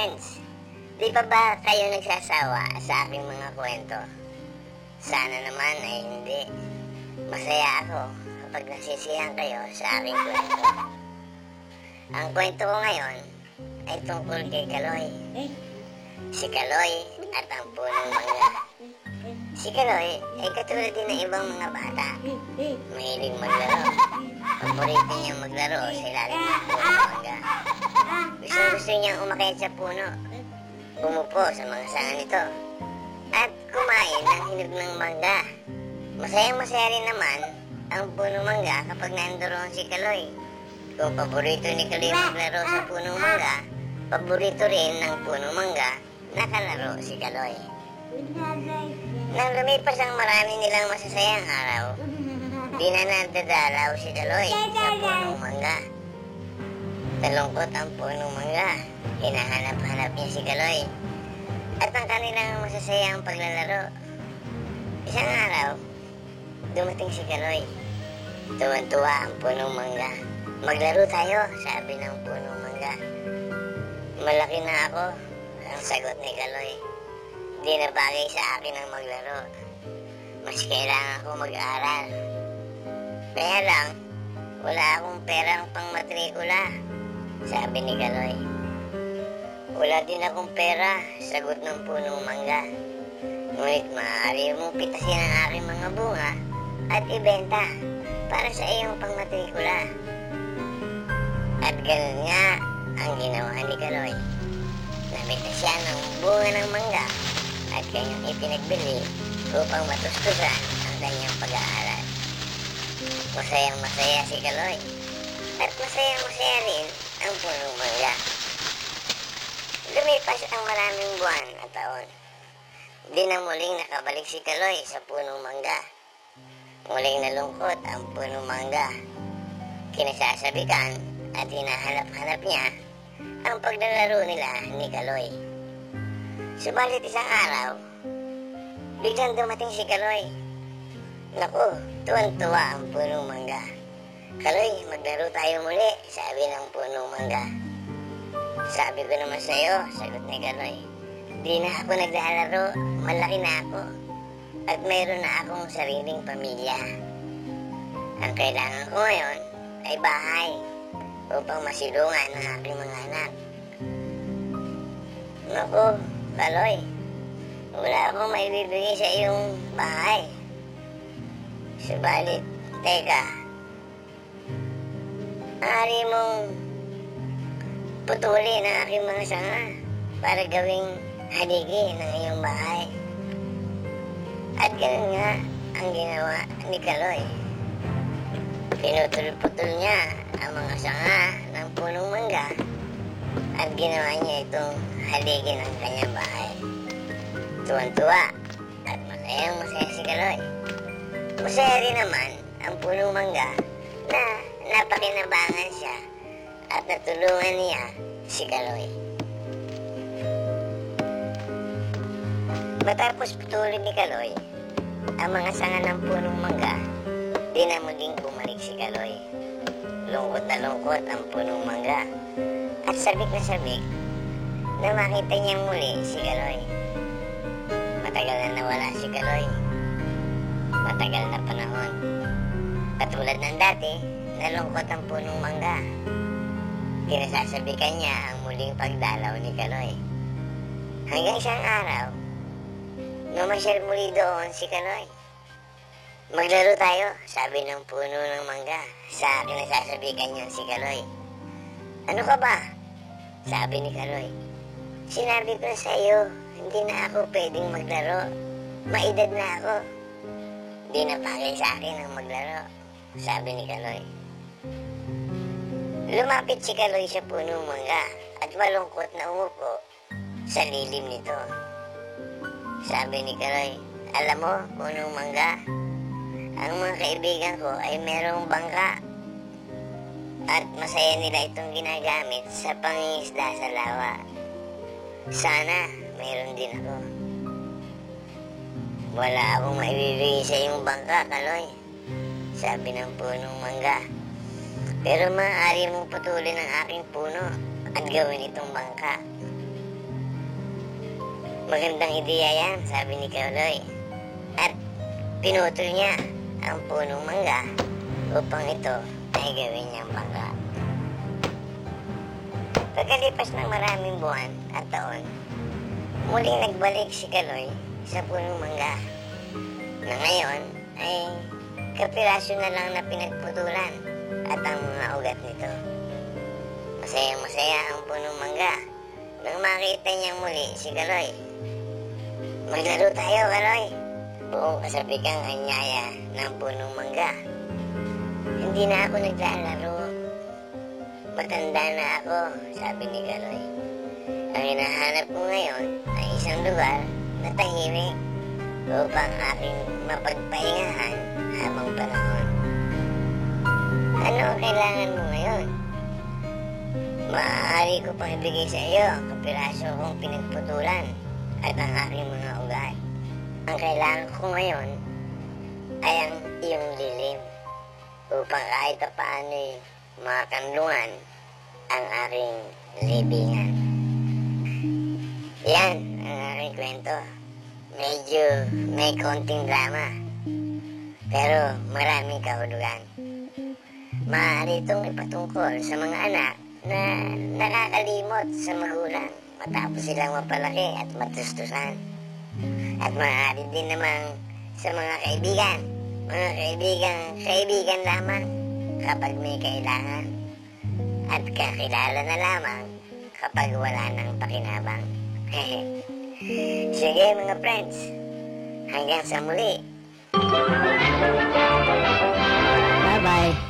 friends, di pa ba kayo nagsasawa sa aking mga kwento? Sana naman ay hindi. Masaya ako kapag nasisiyahan kayo sa aking kwento. Ang kwento ko ngayon ay tungkol kay Kaloy. Si Kaloy at ang punong mangga. Si Kaloy ay katulad din ng ibang mga bata. Mahilig maglaro. Paborito niyang maglaro sa ilalim ng punong mangga. Gusto gusto niyang umakyat sa puno. Umupo sa mga sanga nito. At kumain ng hinog ng mangga. Masayang masaya rin naman ang puno mangga kapag nandoon si Kaloy. Kung paborito ni Kaloy maglaro sa puno mangga, paborito rin ng puno mangga nakalaro si Kaloy. Nang lumipas ang marami nilang masasayang araw, di na nadadalaw si Kaloy sa punong mangga. Nalungkot ang punong mangga. Hinahanap-hanap niya si Kaloy. At ang kanilang masasayang paglalaro. Isang araw, dumating si Kaloy. Tuwan-tuwa ang punong mangga. Maglaro tayo, sabi ng punong mangga. Malaki na ako, ang sagot ni Kaloy. Di na bagay sa akin ang maglaro. Mas kailangan ko mag-aral. Kaya lang, wala akong perang pang matrikula. Sabi ni Kaloy. Wala din akong pera, sagot ng punong mangga. Ngunit maaari mong pitasin ang aking mga bunga at ibenta para sa iyong pangmatrikula. At ganun nga ang ginawa ni Kaloy. Nabenta siya ng bunga ng mangga at kanyang ipinagbili upang matustusan ang kanyang pag-aaral. Masayang masaya si Kaloy at masayang masaya rin ang punong mangga. Lumipas ang maraming buwan at taon. Di na muling nakabalik si Kaloy sa punong mangga. Muling nalungkot ang punong mangga. Kinasasabikan at hinahanap-hanap niya ang paglalaro nila ni Kaloy. Subalit isang araw, biglang dumating si Kaloy. Naku, tuwan-tuwa ang punong mangga. Kaloy, maglaro tayo muli, sabi ng punong mangga. Sabi ko naman sa'yo, sagot ni Kaloy. Di na ako naglalaro, malaki na ako. At mayroon na akong sariling pamilya. Ang kailangan ko ngayon ay bahay upang masilungan ng aking mga anak. Naku, Kaloy, wala akong maibibigay sa iyong bahay. Subalit, teka, maaari mong putulin ang aking mga sanga para gawing haligi ng iyong bahay. At ganun nga ang ginawa ni Kaloy. Pinutol-putol niya ang mga sanga ng punong mangga at ginawa niya itong haligi ng kanyang bahay. Tuwan-tuwa at masayang masaya si Kaloy. Masaya rin naman ang punong mangga na napakinabangan siya at natulungan niya si Kaloy. Matapos putulin ni Kaloy ang mga sanga ng punong mangga, di na muling bumalik si Kaloy. Lungkot na lungkot ang punong mangga at sabik na sabik na makita niya muli si Kaloy. Matagal na nawala si Kaloy. Matagal na panahon. Katulad ng dati, nalungkot ang punong mangga. Kinasasabikan niya ang muling pagdalaw ni Kaloy. Hanggang isang araw, Namasyal muli doon si Kaloy. Maglaro tayo, sabi ng puno ng mangga. Sa akin nasasabikan niya si Kaloy. Ano ka ba? Sabi ni Kaloy. Sinabi ko sa iyo, hindi na ako pwedeng maglaro. Maedad na ako. Di na bagay sa akin ang maglaro, sabi ni Kaloy. Lumapit si Kaloy sa puno mangga at malungkot na umupo sa lilim nito. Sabi ni Kaloy, Alam mo, punong mangga, ang mga kaibigan ko ay merong bangka. At masaya nila itong ginagamit sa pangingisda sa lawa. Sana, mayroon din ako. Wala akong maibibigay sa iyong bangka, Kaloy. Sabi ng punong mangga. Pero maaari mong putulin ang aking puno at gawin itong bangka. Magandang ideya yan, sabi ni Kaloy. At pinutol niya ang punong mangga upang ito ay gawin niyang bangka. Pagkalipas ng maraming buwan at taon, muling nagbalik si Kaloy sa punong mangga na ngayon ay kapiraso na lang na pinagputulan at ang mga ugat nito. Masayang masaya ang punong mangga nang makita niyang muli si Kaloy. Maglaro tayo, Kaloy. Buong kasabikang anyaya ng punong mangga. Hindi na ako naglalaro. Matanda na ako, sabi ni Kaloy. Ang hinahanap ko ngayon ay isang lugar na tahimik upang aking mapagpahingahan habang panahon. Ano ang kailangan mo ngayon? Maaari ko pang ibigay sa iyo ang kapiraso kong pinagputulan at ang aking mga ugat. Ang kailangan ko ngayon ay ang iyong lilim upang kahit pa paano'y makanlungan ang aking libingan. Yan ang aking kwento. Medyo may konting drama. Pero maraming kahulugan. Maaari itong ipatungkol sa mga anak na nakakalimot sa magulang matapos silang mapalaki at matustusan. At maaari din namang sa mga kaibigan. Mga kaibigan, kaibigan lamang kapag may kailangan. At kakilala na lamang kapag wala nang pakinabang. Sige mga friends, hanggang sa muli. 拜拜